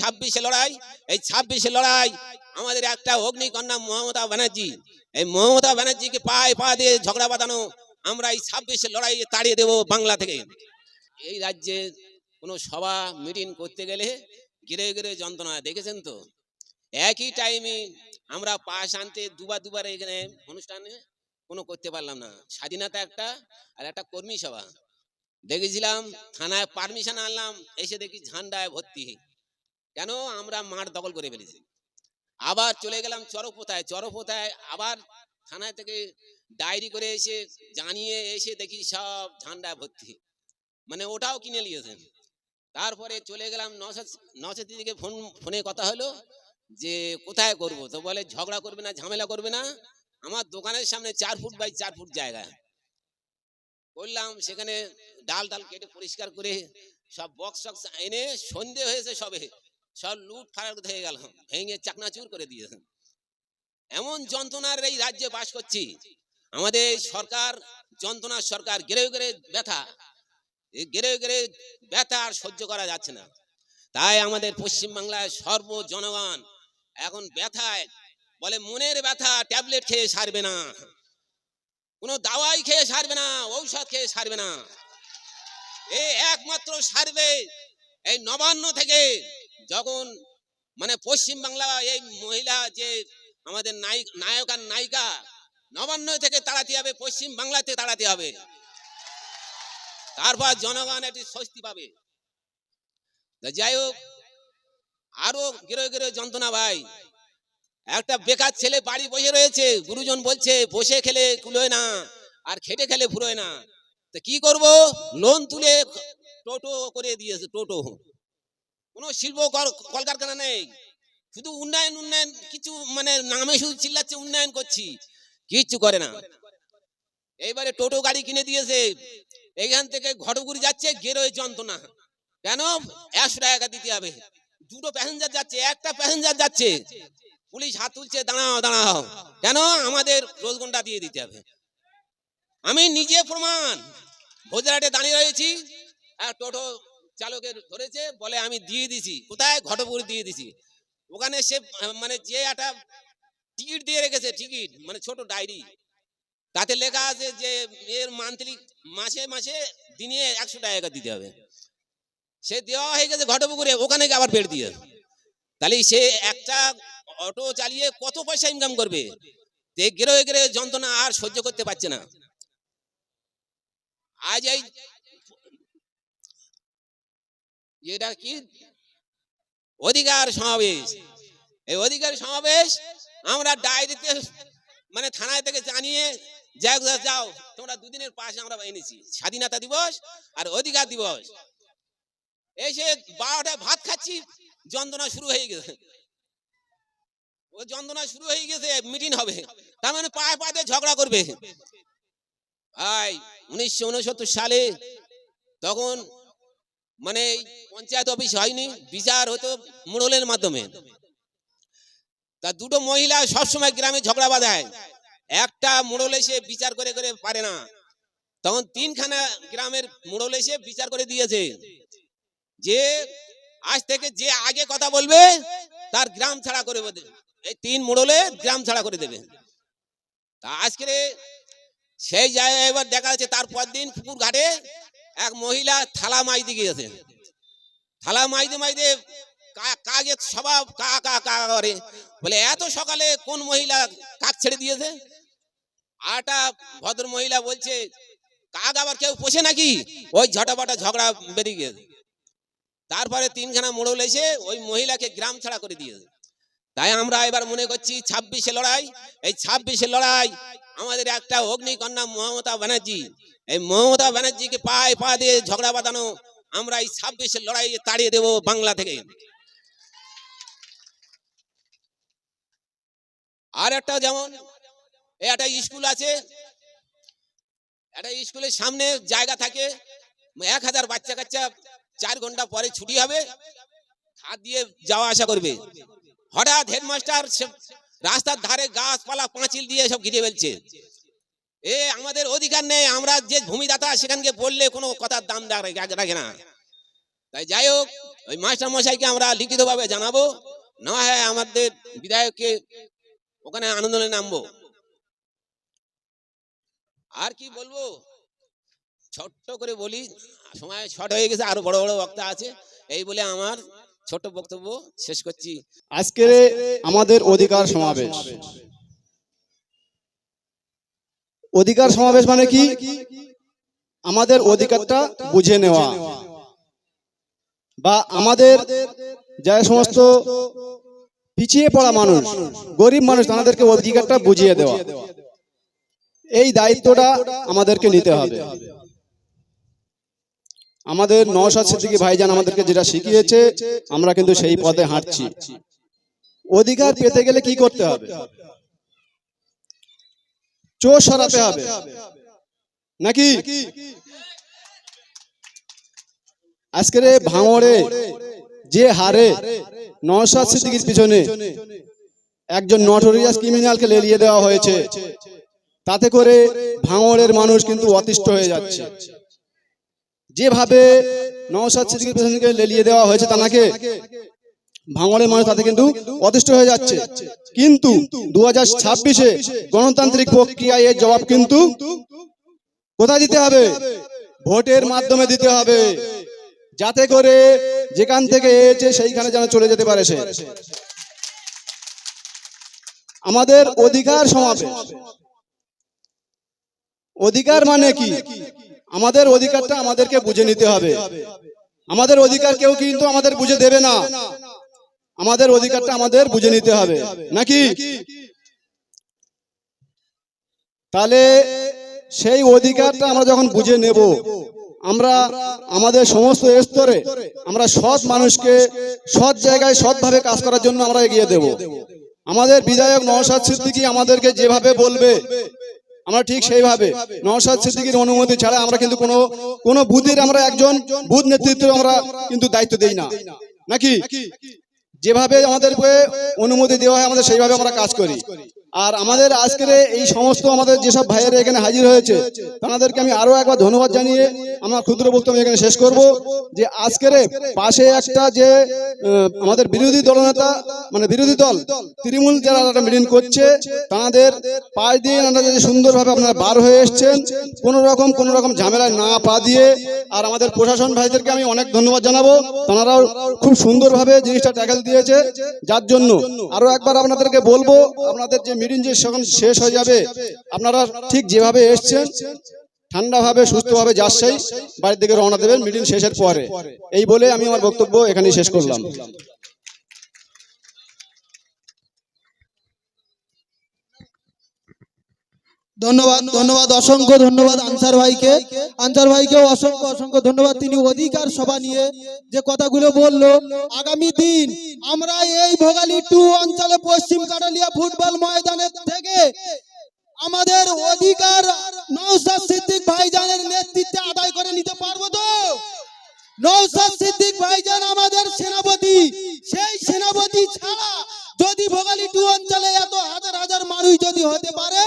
ছাব্বিশে লড়াই, এই ছাব্বিশে লড়াই আমাদের একটা অগ্নিকন্যা মমতা ব্যানার্জি, এই মমতা ব্যানার্জিকে পায়ে পা দিয়ে ঝগড়া বাঁধানো আমরা এই ছাব্বিশে লড়াই তাড়িয়ে দেব বাংলা থেকে। এই রাজ্যে কোনো সভা, মিটিং করতে গেলে গিরে গিরে যন্ত্রণা, দেখেছেন তো? একই টাইমে আমরা পাশ আনতে দুবার দুবার এখানে অনুষ্ঠানে কোনো করতে পারলাম না। স্বাধীনতা একটা আর একটা কর্মী সভা। দেখেছিলাম, থানায় পারমিশন আনলাম, এসে দেখি ঝান্ডায় ভর্তি। কেন আমরা মাঠ দখল করে ফেলেছি? আবার চলে গেলাম চরপোতায় চরপোতায় আবার থানায় থেকে ডায়েরি করে এসে জানিয়ে এসে দেখি সব ঝান্ডা ভর্তি। মানে ওটাও কিনে নিয়েছেন। তারপরে চলে গেলাম নশো ফোন, ফোনে কথা হলো যে কোথায় করব? তো বলে ঝগড়া করবে না, ঝামেলা করবে না। আমার দোকানের সামনে চার ফুট বাই চার ফুট জায়গা। করলাম সেখানে ডাল ডাল কেটে পরিষ্কার করে সব বক্স টক্স এনে সন্ধে হয়েছে সবে। সব লুট ফারাক হয়ে গেল, ভেঙে চাকনাচুর করে দিয়েছে এমন যন্ত্রণার এই রাজ্যে বাস করছি। আমাদের সরকার যন্ত্রণার সরকার গেরে গেরে ব্যথা। গেরে গেরে ব্যথা আর সহ্য করা যাচ্ছে না। তাই আমাদের পশ্চিমবাংলায় সর্ব জনগণ এখন ব্যথায়, বলে মনের ব্যথা ট্যাবলেট খেয়ে সারবে না। কোনো দাওয়াই খেয়ে সারবে না, ঔষধ খেয়ে সারবে না। এই একমাত্র সারবে এই নবান্ন থেকে যখন মানে পশ্চিম বাংলা এই মহিলা যে আমাদের নায়ক নায়ক আর নায়িকা, নবান্ন থেকে তাড়াতে হবে পশ্চিম বাংলাতে তাড়াতে হবে। তারপর জনগণ একটি স্বস্তি পাবে। যাই হোক, আরও গেরো গেরো যন্ত্রণা ভাই। একটা বেকার ছেলে বাড়ি বসে রয়েছে, গুরুজন বলছে, বসে খেলে কুলোয় না, আর খেটে খেলে ফুরোয় না। তো কি করব? লোন তুলে টোটো করে দিয়েছে, টোটো। কোনো শিল্প কল- কলকারখানা নেই। শুধু উন্নয়ন উন্নয়ন, কিছু মানে নামে শুধু চিল্লাচ্ছে, উন্নয়ন করছি। কিচ্ছু করে না। এইবারে টোটো গাড়ি কিনে দিয়েছে। এইখান থেকে ঘটগুড়ি যাচ্ছে, গেরোয় যন্ত্রণা। কেন? একশো টাকা দিতে হবে। দুটো প্যাসেঞ্জার যাচ্ছে, একটা প্যাসেঞ্জার যাচ্ছে। পুলিশ হাত তুলছে, দাঁড়াও দাঁড়াও। কেন? আমাদের রোজগন্ডা দিয়ে দিতে হবে। আমি নিজে প্রমাণ। ভোজরাটে দাঁড়িয়ে রয়েছি। আর টোটো চালকের ধরেছে, বলে আমি দিয়ে দিছি। কোথায়? ঘটপুর দিয়ে দিছি। ওখানে সে মানে যে একটা টিকিট দিয়ে রেখেছে, টিকিট মানে ছোট ডায়েরি। তাতে লেখা আছে যে, এর মান্থলি, মাসে মাসে, দিনে একশো টাকা দিতে হবে। সে দেওয়া হয়ে গেছে ঘটপুকুরে ওখানে গিয়ে আবার বের দিয়ে। তাহলে সে একটা অটো চালিয়ে কত পয়সা ইনকাম করবে? গেরো গেরে যন্ত্রণা আর সহ্য করতে পারছে না। আজ এই এটা কি? অধিকার সমাবেশ। এই অধিকার সমাবেশ আমরা ডায়েরিতে মানে থানায় থেকে জানিয়ে যাও যাও, তোমরা দুদিনের পাশে আমরা এনেছি। স্বাধীনতা দিবস আর অধিকার দিবস। এসে বারোটায় ভাত খাচ্ছি, যন্ত্রণা শুরু হয়ে গেছে। ও যন্ত্রণা শুরু হয়ে গেছে, মিটিং হবে। তার মানে পায়ে পায়ে ঝগড়া করবে। ভাই, উনিশশো উনসত্তর সালে তখন মানে পঞ্চায়েত অফিস হয়নি, বিচার হতো মোড়লের মাধ্যমে। তা দুটো মহিলা সবসময় গ্রামে ঝগড়া বাঁধায়। একটা মোড়ল এসে বিচার করে করে পারে না। তখন তিনখানা গ্রামের মোড়ল এসে বিচার করে দিয়েছে। যে আজ থেকে যে আগে কথা বলবে, তার গ্রাম ছাড়া করে এই তিন মোড়লে গ্রাম ছাড়া করে দেবে। তা আজকে সেই জায়গায় এবার দেখা যাচ্ছে তারপর দিন পুকুর ঘাটে এক মহিলা থালা মাইতে গিয়েছে থালা মাইতে মাইতে কা- কাকের স্বভাব কা কা কা করে। বলে, এত সকালে কোন মহিলা কাক ছেড়ে দিয়েছে? আটা ভদ্র মহিলা বলছে, কাক আবার কেউ পোষে নাকি? ওই ঝটাপটা ঝগড়া বেরিয়ে গিয়েছে। তারপরে তিনখানা মোড়ল এসে ওই মহিলাকে গ্রাম ছাড়া করে দিয়েছে। তাই আমরা এবার মনে করছি ছাব্বিশে লড়াই। এই ছাব্বিশে লড়াই আমাদের একটা অগ্নিকন্যা মমতা ব্যানার্জি এই মমতা ব্যানার্জিকে পায়ে পা দিয়ে ঝগড়া বাঁধানো আমরা এই ছাব্বিশের লড়াই তাড়িয়ে দেব বাংলা থেকে। আর একটা যেমন একটা স্কুল আছে, একটা স্কুলের সামনে জায়গা থাকে, এক হাজার বাচ্চা কাচ্চা চার ঘণ্টা পরে ছুটি হবে, হাত দিয়ে যাওয়া আসা করবে। হঠাৎ হেডমাস্টার রাস্তার ধারে গাছপালা, পাঁচিল দিয়ে সব ঘিরে ফেলছে। এ, আমাদের অধিকার নেই, আমরা যে ভূমিদাতা, সেখানকে বললে কোনো কথার দাম রাখে না। তাই যাই হোক, ওই মাস্টার মশাইকে আমরা লিখিতভাবে জানাব, না হয় আমাদের বিধায়ককে ওখানে আন্দোলনে নামবো। আর কি বলব? ছোট্ট করে বলি, সময় শর্ট হয়ে গেছে, আরও বড় বড় বক্তা আছে, এই বলে আমার ছোট বক্তব্য শেষ করছি। আজকের আমাদের অধিকার সমাবেশ। অধিকার সমাবেশ মানে কি? আমাদের অধিকারটা বুঝে নেওয়া। বা আমাদের যে সমস্ত পিছিয়ে পড়া মানুষ, গরিব মানুষ, তাদেরকে অধিকারটা বুঝিয়ে দেওয়া। এই দায়িত্বটা আমাদেরকে নিতে হবে। আমাদের নওশাদ সিদ্দিকী ভাইজান আমাদেরকে যেটা শিখিয়েছে, আমরা কিন্তু সেই পথে হাঁটছি। অধিকার পেতে গেলে কি করতে হবে? চোর সরাতে হবে। নাকি? আজকের ভাঙড়ে যে হারে নওশাদ সিদ্দিকীর পিছনে একজন নটোরিয়াস ক্রিমিনালকে লেলিয়ে দেওয়া হয়েছে। তাতে করে ভাঙড়ের মানুষ কিন্তু অতিষ্ঠ হয়ে যাচ্ছে। যেভাবে নওশাদ সিদ্দিকীর পেছনকে লেলিয়ে দেওয়া হয়েছে তাকে ভাঙড়ের মানুষ তাতে কিন্তু অতিষ্ঠ হয়ে যাচ্ছে। কিন্তু দু হাজার ছাব্বিশে গণতান্ত্রিক প্রক্রিয়ায় এর জবাব কিন্তু কোথায় দিতে হবে? ভোটের মাধ্যমে দিতে হবে। যাতে করে যেখান থেকে এসেছে সেইখানে যেন চলে যেতে পারে সে। আমাদের অধিকার সমাবেশ। অধিকার মানে কি? আমাদের অধিকারটা আমাদেরকে বুঝে নিতে হবে। আমাদের অধিকার কেউ কিন্তু আমাদের বুঝে দেবে না। আমাদের অধিকারটা আমাদের বুঝে নিতে হবে। নাকি? তাহলে সেই অধিকারটা আমরা যখন বুঝে নেব, আমরা আমাদের সমস্ত স্তরে আমরা সৎ মানুষকে সৎ জায়গায় সৎভাবে কাজ করার জন্য আমরা এগিয়ে দেব। আমাদের বিধায়ক নওশাদ সিদ্দিকী আমাদেরকে যেভাবে বলবে, আমরা ঠিক সেইভাবে। নওশাদ সিদ্দিকীর অনুমতি ছাড়া আমরা কিন্তু কোনো কোনো বুথের আমরা একজন বুথ নেতৃত্ব আমরা কিন্তু দায়িত্ব দেই না। নাকি? যেভাবে আমাদের অনুমতি দেওয়া হয় আমাদের সেইভাবে আমরা কাজ করি। আর আমাদের আজকের এই সমস্ত আমাদের যেসব ভাইয়েরা এখানে হাজির হয়েছে, তাদেরকে আমি আরও একবার ধন্যবাদ জানিয়ে আমার ক্ষুদ্র বক্তব্য এখানে শেষ করব যে আজকের পাশে একটা যে আমাদের বিরোধী দলনেতা মানে বিরোধী দল, তৃণমূল যারা একটা মিটিং করছে, তাদের পাশ দিয়ে আপনারা যে সুন্দরভাবে আপনারা বার হয়ে এসছেন, কোন রকম কোন রকম ঝামেলায় না পা দিয়ে, আর আমাদের প্রশাসন ভাইদেরকে আমি অনেক ধন্যবাদ জানাব, তারাও খুব সুন্দরভাবে জিনিসটা ট্যাকেল দিয়েছে, যার জন্য আরও একবার আপনাদেরকে বলব, আপনাদের যে মিটিং যে যখন শেষ হয়ে যাবে, আপনারা ঠিক যেভাবে এসছেন, ঠান্ডাভাবে, সুস্থভাবে যাচ্ছেই বাড়ির দিকে রওনা দেবেন মিটিং শেষের পরে। এই বলে আমি আমার বক্তব্য এখানেই শেষ করলাম। ধন্যবাদ ধন্যবাদ, অসংখ্য ধন্যবাদ আনসার ভাইকে। আনসার ভাইকেও অসংখ্য অসংখ্য ধন্যবাদ। তিনি অধিকার সভা নিয়ে যে কথাগুলো বলল, আগামী দিন আমরা এই ভোগালী টু অঞ্চলে পশ্চিম কাটালিয়া ফুটবল ময়দানের থেকে আমাদের অধিকার নৌসাদ সিদ্দিক ভাইজানের নেতৃত্বে আদায় করে নিতে পারব তো? নৌসাদ সিদ্দিক ভাইজান আমাদের সেনাপতি। সেই সেনাপতি ছাড়া যদি ভোগালী টু অঞ্চলে এত হাজার হাজার মানুষ যদি হতে পারে